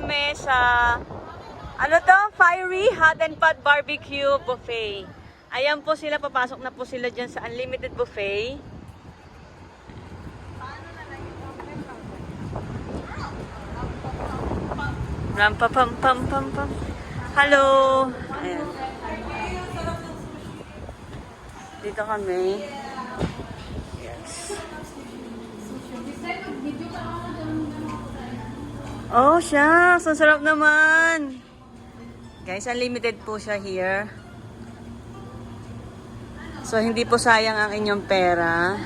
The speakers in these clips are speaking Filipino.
kami sa, ano to? Fiery Hot and Pot Barbecue Buffet. Ayan po sila, papasok na po sila dyan sa Unlimited Buffet. Ram pa pam pam pam pam. Hello. Ayan. Dito kami. Yes. Oh, shucks. Ang sarap naman. Guys, unlimited po siya here. So, hindi po sayang ang inyong pera.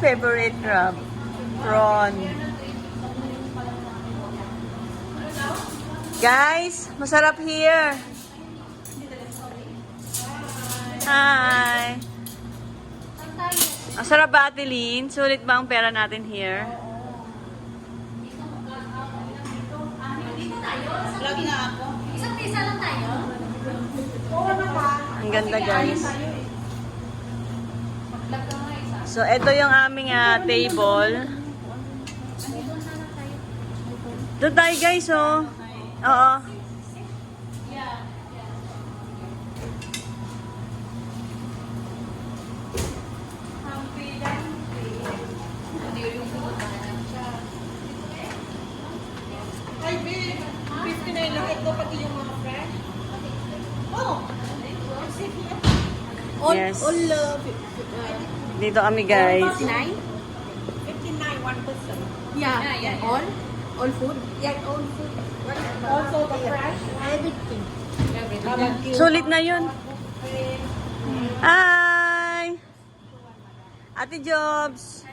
Favorite crab. Prawn. Guys, masarap here. Hi. Ang sarap ba, Ate Lynn? Sulit ba ang pera natin here? Isang pisa lang tayo? Ang ganda, guys. So, ito yung aming ah, table. Doon tayo, guys, oh. Oo. Yeah. Ay, babe. 59 lang ito, pati yung mga fresh. Oh! All, Yes. all, uh, Dito kami, guys. 59? 59, 1%. Yeah, yeah, All? All food? Yeah, all food. Also the fresh. Everything. Everything. Sulit na yun. Hi! Ate Jobs.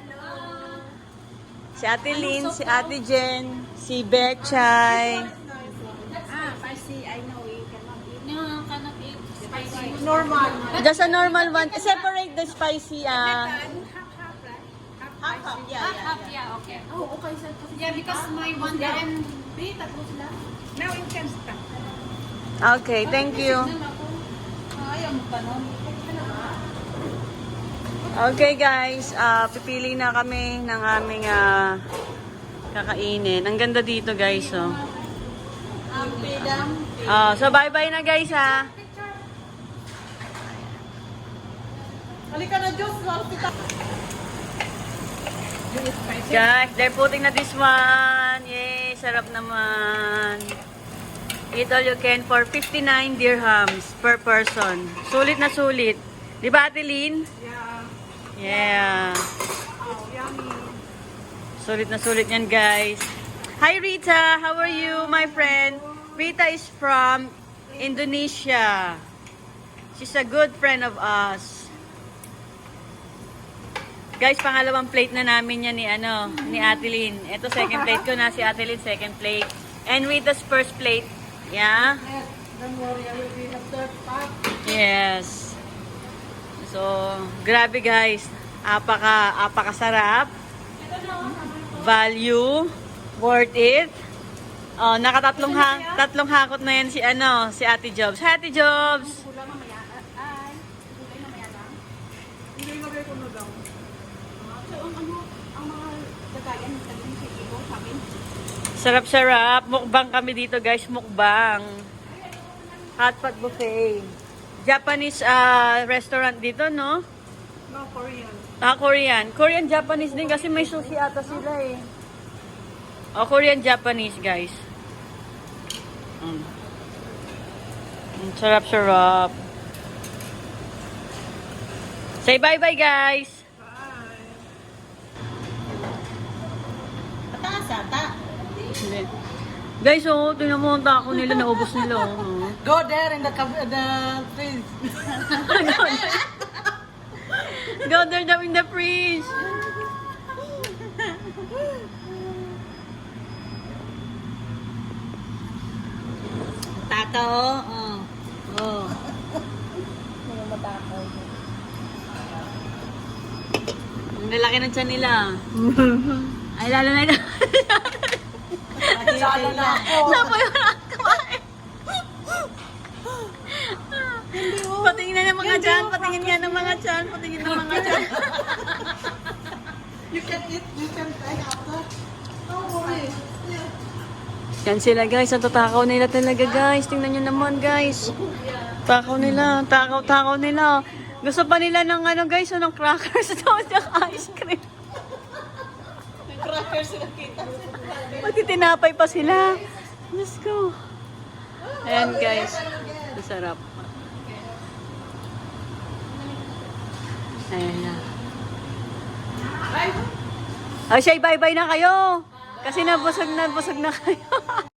Si Ate Lynn, si Ate Jen, si Betchay. Ah, spicy, I know we cannot eat. No, cannot eat spicy. Normal. Just a normal one. Separate the spicy. ah. Half, half, yeah, Half, yeah. half, yeah, okay. Oh, okay, sir. Yeah, because my one and Be, tatlo sila. Now you can start. Okay, thank you. Ah. Okay guys, ah pipili na kami ng aming ah, kakainin. Ang ganda dito guys, oh. Ah, so bye-bye na guys ha. Halika na, Diyos. Halika. Guys, they're putting na this one. Yay, sarap naman. Eat all you can for 59 dirhams per person. Sulit na sulit. Di ba, Ate Lynn? Yeah. Yeah. Oh, yummy. Sulit na sulit yan, guys. Hi, Rita. How are you, my friend? Rita is from Indonesia. She's a good friend of us. Guys, pangalawang plate na namin yan ni, ano, ni Atelin. Ito, second plate ko na. Si Atelin, second plate. And Rita's first plate. Yeah? Don't worry. I will be the third part. Yes. So, grabe guys. Apaka, apakasarap. Value. Worth it. Oh, nakatatlong ha tatlong hakot na yan si ano, si Ate Jobs. Hi, Ate Jobs. Gula mamaya. Ay. Gulay mamaya lang. Hindi magay ko na daw. So, ang ano, ang mga lagayan, lagayan sa ibo, sabi. Sarap-sarap. Mukbang kami dito, guys. Mukbang. Hot pot buffet. Japanese ah, restaurant dito, no? No, Korean. Ah, Korean. Korean, Japanese din kasi may sushi ata sila eh. Oh, Korean, Japanese, guys. Mm. Mm, sarap-sarap. Say bye-bye, guys. Bye. Ataas ata. Hindi. Guys, oh, tingnan mo ang tako nila, naubos nila, oh. Go there in the cab- the trees. Go there daw in the fridge. Tata, oh. Oh. Ang lalaki ng tiyan nila. Ay, lalo na Lalo na ako. Yung kumain? Patingin na ng mga tiyan, patingin nga ng mga tiyan, patingin ng mga tiyan. You can eat, you can try after. Don't worry. Yan sila guys, ang tatakaw nila talaga guys. Tingnan nyo naman guys. Takaw nila, takaw, takaw nila. Gusto pa nila ng ano guys, ng crackers daw ice cream. Crackers na kita. Magtitinapay pa sila. Let's go. Ayan guys. Masarap. Ayan na. Ay, siya, bye-bye na kayo. Kasi nabusog na, busog na kayo.